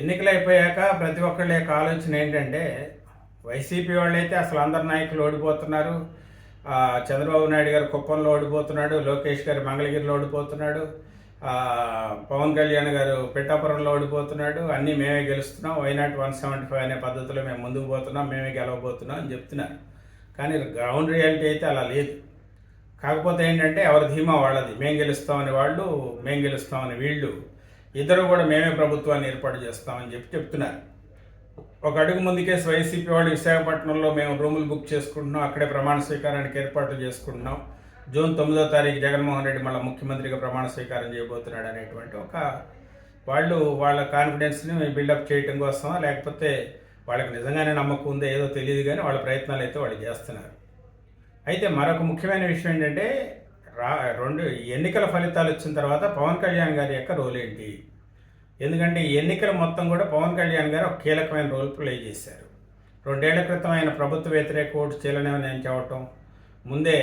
ఎన్నికలు అయిపోయాక ప్రతి ఒక్కళ్ళ యొక్క ఆలోచన ఏంటంటే వైసీపీ వాళ్ళైతే అసలు అందరు నాయకులు ఓడిపోతున్నారు. చంద్రబాబు నాయుడు గారు కుప్పంలో ఓడిపోతున్నాడు లోకేష్ గారు మంగళగిరిలో ఓడిపోతున్నాడు పవన్ కళ్యాణ్ గారు పిట్టాపురంలో ఓడిపోతున్నాడు అన్నీ మేమే గెలుస్తున్నాం why not one seventy five అనే పద్ధతిలో మేము ముందుకు పోతున్నాం మేమే గెలవబోతున్నాం అని చెప్తున్నారు. కానీ గ్రౌండ్ రియాలిటీ అయితే అలా లేదు. కాకపోతే ఏంటంటే ఎవరి ధీమా వాళ్ళది. మేం గెలుస్తామని వాళ్ళు మేం గెలుస్తామని వీళ్ళు. ఇద్దరు కూడా మేమే ప్రభుత్వాన్ని ఏర్పాటు చేస్తామని చెప్పి చెప్తున్నారు. ఒక అడుగు ముందుకే వైసీపీ వాళ్ళు విశాఖపట్నంలో మేము రూములు బుక్ చేసుకుంటున్నాం అక్కడే ప్రమాణ స్వీకారానికి ఏర్పాట్లు చేసుకుంటున్నాం. జూన్ తొమ్మిదో తారీఖు జగన్మోహన్ రెడ్డి మళ్ళీ ముఖ్యమంత్రిగా ప్రమాణ స్వీకారం చేయబోతున్నాడు అనేటువంటి ఒక వాళ్ళు వాళ్ళ కాన్ఫిడెన్స్ని బిల్డప్ చేయటం కోసమా లేకపోతే వాళ్ళకి నిజంగానే నమ్మకం ఉందో ఏదో తెలియదు కానీ వాళ్ళ ప్రయత్నాలు అయితే వాళ్ళు చేస్తున్నారు. అయితే మరొక ముఖ్యమైన విషయం ఏంటంటే రా రెండు ఎన్నికల ఫలితాలు వచ్చిన తర్వాత పవన్ కళ్యాణ్ గారి యొక్క రోల్ ఏంటి? ఎందుకంటే ఈ ఎన్నికల మొత్తం కూడా పవన్ కళ్యాణ్ గారు ఒక కీలకమైన రోల్ ప్లే చేశారు. రెండేళ్ళ క్రితం ఆయన ప్రభుత్వ వ్యతిరేక ఓటు చీలనేమని చెప్పటం ముందే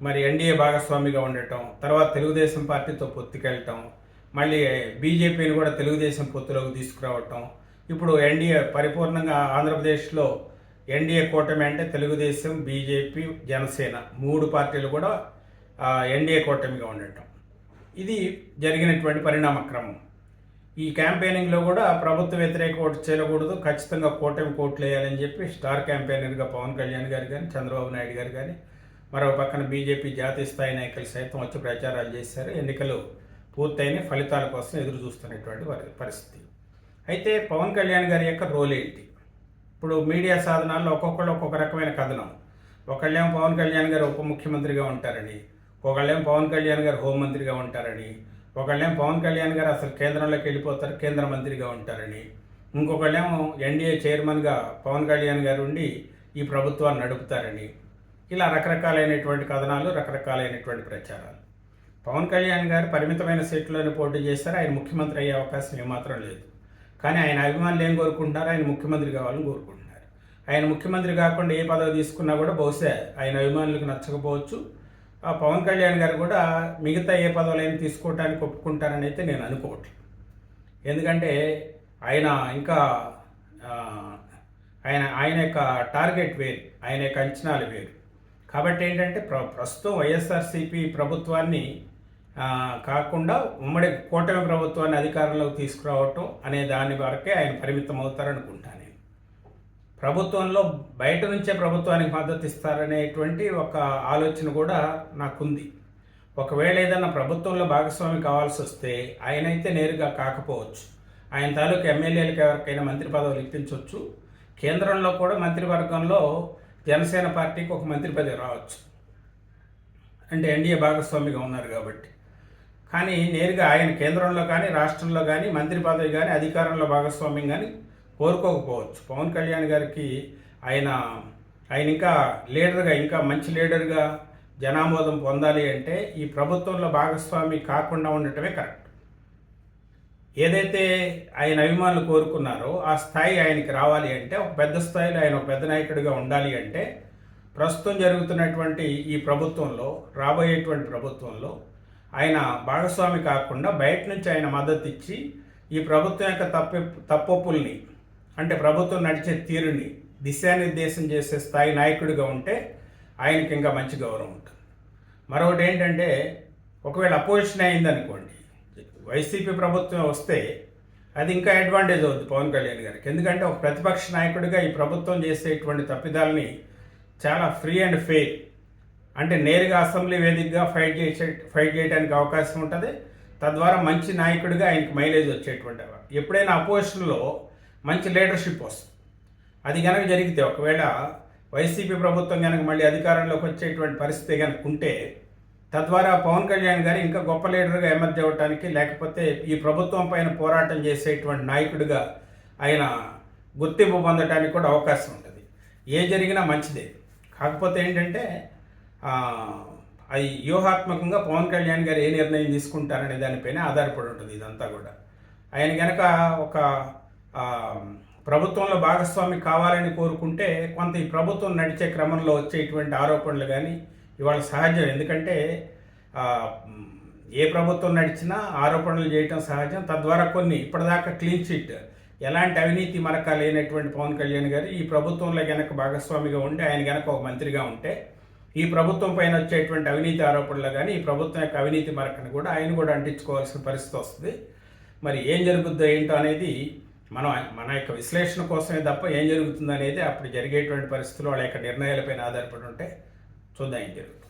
మరి ఎన్డీఏ భాగస్వామిగా ఉండటం తర్వాత తెలుగుదేశం పార్టీతో పొత్తుకెళ్ళటం మళ్ళీ బీజేపీని కూడా తెలుగుదేశం పొత్తులోకి తీసుకురావటం ఇప్పుడు ఎన్డీఏ పరిపూర్ణంగా ఆంధ్రప్రదేశ్లో ఎన్డీఏ కూటమి అంటే తెలుగుదేశం బీజేపీ జనసేన మూడు పార్టీలు కూడా ఎన్డీఏ కూటమిగా ఉండటం. ఇది జరిగినటువంటి పరిణామ క్రమం ఈ క్యాంపెయినింగ్లో కూడా ప్రభుత్వ వ్యతిరేక ఓటు చేయకూడదు ఖచ్చితంగా కూటమి కోట్లు వేయాలని చెప్పి స్టార్ క్యాంపెయినర్గా పవన్ కళ్యాణ్ గారు కానీ చంద్రబాబు నాయుడు గారు కానీ మరో పక్కన బీజేపీ జాతీయ స్థాయి నాయకులు సైతం వచ్చి ప్రచారాలు చేశారు. ఎన్నికలు పూర్తయిన ఫలితాల కోసం ఎదురు చూస్తున్నటువంటి పరిస్థితి. అయితే పవన్ కళ్యాణ్ గారి యొక్క రోల్ ఏంటి? ఇప్పుడు మీడియా సాధనాల్లో ఒక్కొక్కళ్ళు ఒక్కొక్క రకమైన కథనం. ఒకళ్ళేమో పవన్ కళ్యాణ్ గారు ఉప ముఖ్యమంత్రిగా ఉంటారని ఒకళ్ళేం పవన్ కళ్యాణ్ గారు హోంమంత్రిగా ఉంటారని ఒకళ్ళేం పవన్ కళ్యాణ్ గారు అసలు కేంద్రంలోకి వెళ్ళిపోతారు కేంద్ర మంత్రిగా ఉంటారని ఇంకొకళ్ళేమో ఎన్డీఏ చైర్మన్గా పవన్ కళ్యాణ్ గారు ఉండి ఈ ప్రభుత్వాన్ని నడుపుతారని ఇలా రకరకాలైనటువంటి కథనాలు రకరకాలైనటువంటి ప్రచారాలు. పవన్ కళ్యాణ్ గారు పరిమితమైన సీట్లను పోటీ చేస్తారు ఆయన ముఖ్యమంత్రి అయ్యే అవకాశం ఏమాత్రం లేదు. కానీ ఆయన అభిమానులు ఏం కోరుకుంటున్నారు? ఆయన ముఖ్యమంత్రి కావాలని కోరుకుంటున్నారు. ఆయన ముఖ్యమంత్రి కాకుండా ఏ పదవి తీసుకున్నా కూడా బహుశా ఆయన అభిమానులకు నచ్చకపోవచ్చు పవన్ కళ్యాణ్ గారు కూడా మిగతా ఏ పదవులైనా తీసుకోవటానికి ఒప్పుకుంటారని అయితే నేను అనుకోవట్లేదు. ఎందుకంటే ఆయన ఇంకా ఆయన ఆయన యొక్క టార్గెట్ వేరు ఆయన యొక్క అంచనాలు వేరు. కాబట్టి ఏంటంటే ప్ర ప్రస్తుతం వైఎస్ఆర్సీపీ ప్రభుత్వాన్ని కాకుండా ఉమ్మడి కూటమి ప్రభుత్వాన్ని అధికారంలోకి తీసుకురావటం అనే దాని వరకే ఆయన పరిమితం అవుతారనుకుంటాను ప్రభుత్వంలో బయట నుంచే ప్రభుత్వానికి మద్దతు ఇస్తారనేటువంటి ఒక ఆలోచన కూడా నాకుంది. ఒకవేళ ఏదైనా ప్రభుత్వంలో భాగస్వామి కావాల్సి వస్తే ఆయనైతే నేరుగా కాకపోవచ్చు. ఆయన తాలూకు ఎమ్మెల్యేలకు ఎవరికైనా మంత్రి పదవులు ఇప్పించవచ్చు కేంద్రంలో కూడా మంత్రివర్గంలో జనసేన పార్టీకి ఒక మంత్రి పదవి రావచ్చు. అంటే ఎన్డీఏ భాగస్వామిగా ఉన్నారు కాబట్టి. కానీ నేరుగా ఆయన కేంద్రంలో కానీ రాష్ట్రంలో కానీ మంత్రి పదవి కానీ అధికారంలో భాగస్వామ్యం కానీ కోరుకోకపోవచ్చు. పవన్ కళ్యాణ్ గారికి ఆయన ఆయన ఇంకా లీడర్గా ఇంకా మంచి లీడర్గా జనామోదం పొందాలి అంటే ఈ ప్రభుత్వంలో భాగస్వామి కాకుండా ఉండటమే కరెక్ట్. ఏదైతే ఆయన అభిమానులు కోరుకున్నారో ఆ స్థాయి ఆయనకి రావాలి అంటే ఒక పెద్ద స్థాయిలో ఆయన ఒక పెద్ద నాయకుడిగా ఉండాలి అంటే ప్రస్తుతం జరుగుతున్నటువంటి ఈ ప్రభుత్వంలో రాబోయేటువంటి ప్రభుత్వంలో ఆయన భాగస్వామి కాకుండా బయట నుంచి ఆయన మద్దతు ఇచ్చి ఈ ప్రభుత్వం యొక్క తప్పి తప్పొప్పుల్ని అంటే ప్రభుత్వం నడిచే తీరుని దిశానిర్దేశం చేసే స్థాయి నాయకుడిగా ఉంటే ఆయనకి ఇంకా మంచి గౌరవం ఉంటుంది. మరొకటి ఏంటంటే ఒకవేళ అపోజిషన్ అయిందనుకోండి వైసీపీ ప్రభుత్వం వస్తే అది ఇంకా అడ్వాంటేజ్ అవుతుంది పవన్ కళ్యాణ్ గారికి. ఎందుకంటే ఒక ప్రతిపక్ష నాయకుడిగా ఈ ప్రభుత్వం చేసేటువంటి తప్పిదాలని చాలా ఫ్రీ అండ్ ఫెయిర్ అంటే నేరుగా అసెంబ్లీ వేదికగా ఫైట్ చేసే ఫైట్ చేయడానికి అవకాశం ఉంటుంది. తద్వారా మంచి నాయకుడిగా ఆయనకి మైలేజ్ వచ్చేటువంటి ఎప్పుడైనా అపోజిషన్లో మంచి లీడర్షిప్ వస్తుంది. అది కనుక జరిగితే ఒకవేళ వైసీపీ ప్రభుత్వం కనుక మళ్ళీ అధికారంలోకి వచ్చేటువంటి పరిస్థితి కనుక ఉంటే తద్వారా పవన్ కళ్యాణ్ గారు ఇంకా గొప్ప లీడర్గా ఎమర్జ్ అవ్వటానికి లేకపోతే ఈ ప్రభుత్వం పైన పోరాటం చేసేటువంటి నాయకుడిగా ఆయన గుర్తింపు పొందటానికి కూడా అవకాశం ఉంటుంది ఏ జరిగినా మంచిదే. కాకపోతే ఏంటంటే అది వ్యూహాత్మకంగా పవన్ కళ్యాణ్ గారు ఏ నిర్ణయం తీసుకుంటారనే దానిపైన ఆధారపడి ఉంటుంది ఇదంతా కూడా. ఆయన కనుక ఒక ప్రభుత్వంలో భాగస్వామి కావాలని కోరుకుంటే కొంత ఈ ప్రభుత్వం నడిచే క్రమంలో వచ్చేటువంటి ఆరోపణలు కానీ ఇవాళ సహజం. ఎందుకంటే ఏ ప్రభుత్వం నడిచినా ఆరోపణలు చేయటం సహజం. తద్వారా కొన్ని ఇప్పటిదాకా క్లీన్ చిట్ ఎలాంటి అవినీతి మరక లేనటువంటి పవన్ కళ్యాణ్ గారు ఈ ప్రభుత్వంలో గనక భాగస్వామిగా ఉండి ఆయన గనక ఒక మంత్రిగా ఉంటే ఈ ప్రభుత్వం పైన వచ్చేటువంటి అవినీతి ఆరోపణలు కానీ ఈ ప్రభుత్వం యొక్క అవినీతి మరకను కూడా ఆయన కూడా అంటించుకోవాల్సిన పరిస్థితి వస్తుంది. మరి ఏం జరుగుద్దో ఏంటో అనేది మనం మన యొక్క విశ్లేషణ కోసమే తప్ప ఏం జరుగుతుంది అనేది అప్పుడు జరిగేటువంటి పరిస్థితులు వాళ్ళ యొక్క నిర్ణయాలపైన ఆధారపడి ఉంటే చూద్దాం ఏం జరుగుతుంది.